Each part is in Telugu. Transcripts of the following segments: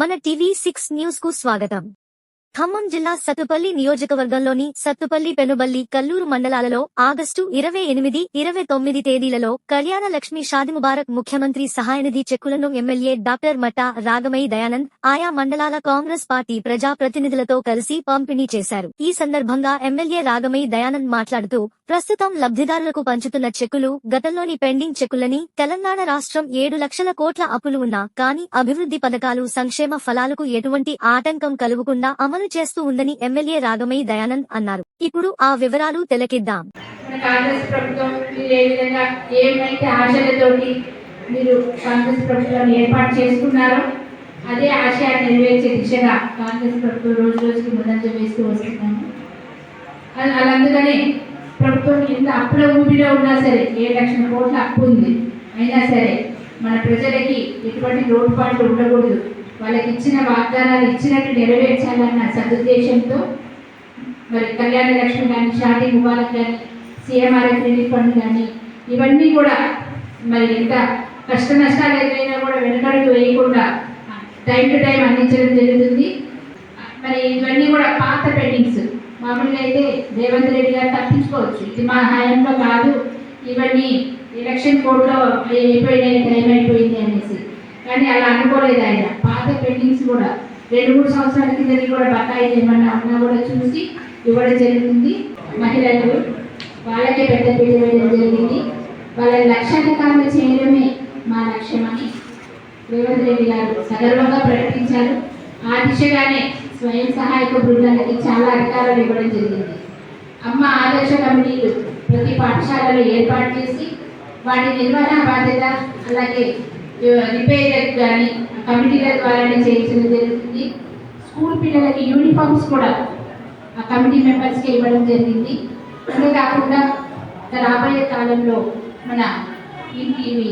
మన టీవీ సిక్స్ న్యూస్కు స్వాగతం. ఖమ్మం జిల్లా సత్తుపల్లి నియోజకవర్గంలోని సత్తుపల్లి పెనుబల్లి కల్లూరు మండలాలలో ఆగస్టు ఇరవై ఎనిమిది ఇరవై తొమ్మిది తేదీలలో కళ్యాణ లక్ష్మి షాది ముబారక్ ముఖ్యమంత్రి సహాయనిధి చెక్కులను ఎమ్మెల్యే డాక్టర్ మట్టా రాగమై దయానంద్ ఆయా మండలాల కాంగ్రెస్ పార్టీ ప్రజా ప్రతినిధులతో కలిసి పంపిణీ చేశారు. ఈ సందర్భంగా ఎమ్మెల్యే రాగమై దయానంద్ మాట్లాడుతూ ప్రస్తుతం లబ్ధిదారులకు పంచుతున్న చెక్కులు గతంలోని పెండింగ్ చెక్కులని తెలంగాణ రాష్ట్రం ఏడు లక్షల కోట్ల అప్పులు ఉన్నా కానీ అభివృద్ధి పథకాలు సంక్షేమ ఫలాలకు ఎటువంటి ఆటంకం కలుగకుండా అమలు చేస్తూ ఉందని ఎమ్మెల్యే రాగమై దయానంద్ అన్నారు. ఇప్పుడు ఆ వివరాలు తెలకిద్దాం. కాంగ్రెస్ ప్రభుత్వం మీరు ఏ విధంగా ఏమైతే ఆశలతోటి మీరు కాంగ్రెస్ ప్రభుత్వం ఏర్పాటు చేసుకున్నారో అదే ఆశయాన్ని నెరవేర్చే దిశగా కాంగ్రెస్ ప్రభుత్వం రోజు రోజుకి ముందంజ వేస్తూ వస్తున్నాము. అలా అందుకనే ప్రభుత్వం ఎంత అప్పుల ఊబిలో ఉన్నా సరే ఏడు లక్షల కోట్ల అప్పు ఉంది అయినా సరే మన ప్రజలకి ఎటువంటి లోటుపాట్లు ఉండకూడదు. వాళ్ళకి ఇచ్చిన వాగ్దానాలు ఇచ్చినట్టు నెరవేర్చాలన్న సదుద్దేశంతో మరి కళ్యాణ లక్ష్మి కానీ షాదీ ముబారక్ కానీ సీఎంఆర్ఎఫ్ రిలీఫ్ ఫండ్ కానీ ఇవన్నీ కూడా మరి ఎంత కష్ట నష్టాలు ఎదురైనా కూడా వెనకడుగు వేయకుండా టైం టు టైం అందించడం జరుగుతుంది. మరి ఇవన్నీ కూడా పాత పెట్టింగ్స్ మామూలుగా అయితే రేవంత్ రెడ్డి గారు తప్పించుకోవచ్చు. ఇది మా హయాంలో కాదు. ఇవన్నీ ఎలక్షన్ కోడ్లో అయిపోయినాయి టైం అయిపోయింది అనేసి. కానీ అలా అనుకోలేదు ఆయన. పాత పెండింగ్స్ కూడా రెండు మూడు సంవత్సరాల కింద కూడా బకాయి ఏమన్నా ఉన్నా కూడా చూసి ఇవ్వడం జరిగింది. మహిళలు వాళ్ళకే పెద్ద పీట వేయడం జరిగింది. వాళ్ళ లక్ష్యాధికారులు చేయడమే మా లక్ష్యమని రేవంత్ రెడ్డి గారు సగర్వంగా ప్రకటించారు. ఆ దిశగానే స్వయం సహాయక బృందాలకి చాలా అధికారాలు ఇవ్వడం జరిగింది. అమ్మ ఆదర్శ కమిటీలు ప్రతి పాఠశాలలో ఏర్పాటు చేసి వాటి నిర్వహణ బాధ్యత అలాగే రిపేర్ కానీ కమిటీల ద్వారానే చేయించడం జరుగుతుంది. స్కూల్ పిల్లలకి యూనిఫామ్స్ కూడా ఆ కమిటీ మెంబర్స్కి ఇవ్వడం జరిగింది. అంతేకాకుండా రాబోయే కాలంలో మన ఇవి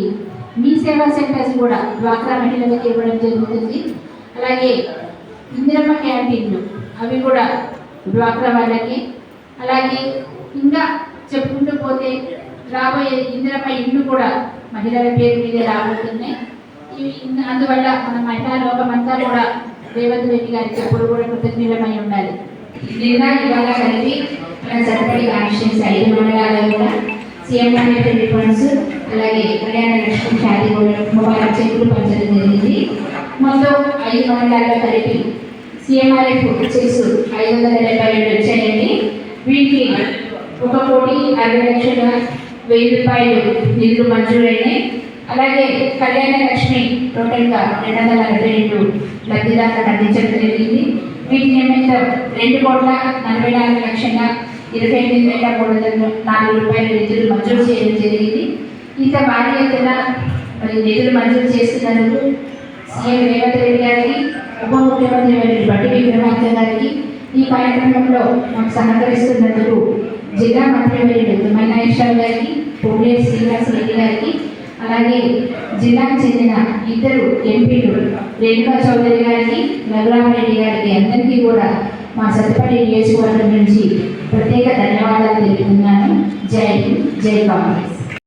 మీ సేవా సెంటర్స్ కూడా డ్వాక్రా మహిళలకు ఇవ్వడం జరుగుతుంది. అలాగే ఇందిరమ్మ క్యాంటీన్లు అవి కూడా డ్వాక్రా వాళ్ళకి. అలాగే ఇంకా చెప్పుకుంటూ పోతే రాబోయే ఇందిరమ్మ ఇల్లు కూడా మహిళల పేరు మీదే రాబోతున్నాయి. అందువల్ల మన మహిళా లోకమంతా కూడా రేవంత్ రెడ్డి గారికి ఎప్పుడు కూడా కృతజ్ఞులమై ఉండాలి. నిన్న ఇవాళ కలిపి మన సరిపడి కాన్స్టిట్యూన్స్ ఐదు మండలాల్లో కూడా సీఎం హండ్రెడ్ రిఫండ్స్ అలాగే కళ్యాణ లక్ష్మి షాదీ ముబారక్ చెక్కులు పంచడం జరిగింది. మొత్తం ఐదు మండలాల్లో కలిపి సీఎంఆర్ఎఫ్ చెక్స్ ఐదు వందల డెబ్బై ఏడు వచ్చాయండి. వీటికి ఒక కోటి అరవై లక్షల వెయ్యి రూపాయలు నిధులు మంజూరైనాయి అలాగే కళ్యాణ లక్ష్మి టోటల్గా రెండు వందల నలభై రెండు లబ్ధిదారులకు అందించడం జరిగింది. వీటి నిమిత్తం రెండు కోట్ల నలభై నాలుగు లక్షల ఇరవై ఎనిమిది వేల మూడు వందల నాలుగు రూపాయల నిధులు మంజూరు చేయడం జరిగింది. ఇంత భారీ ఎత్తున మరి నిధులు మంజూరు చేస్తున్నందుకు సీఎం రేవంత్ రెడ్డి గారికి ఉప ముఖ్యమంత్రి బట్టి విక్రమార్క గారికి ఈ కార్యక్రమంలో మాకు సహకరిస్తున్నందుకు జిల్లా మంత్రివర్యులు తుమ్మనాయేశ్వర గారికి పొంగే శ్రీనివాస్ రెడ్డి గారికి అలాగే జిల్లాకు చెందిన ఇద్దరు ఎంపీలు రేణుకా చౌదరి గారికి రఘురామరెడ్డి గారికి అందరికీ కూడా మా సత్తుపల్లి నియోజకవర్గం నుంచి ప్రత్యేక ధన్యవాదాలు తెలుపుతున్నాను. జై జై కాంగ్రెస్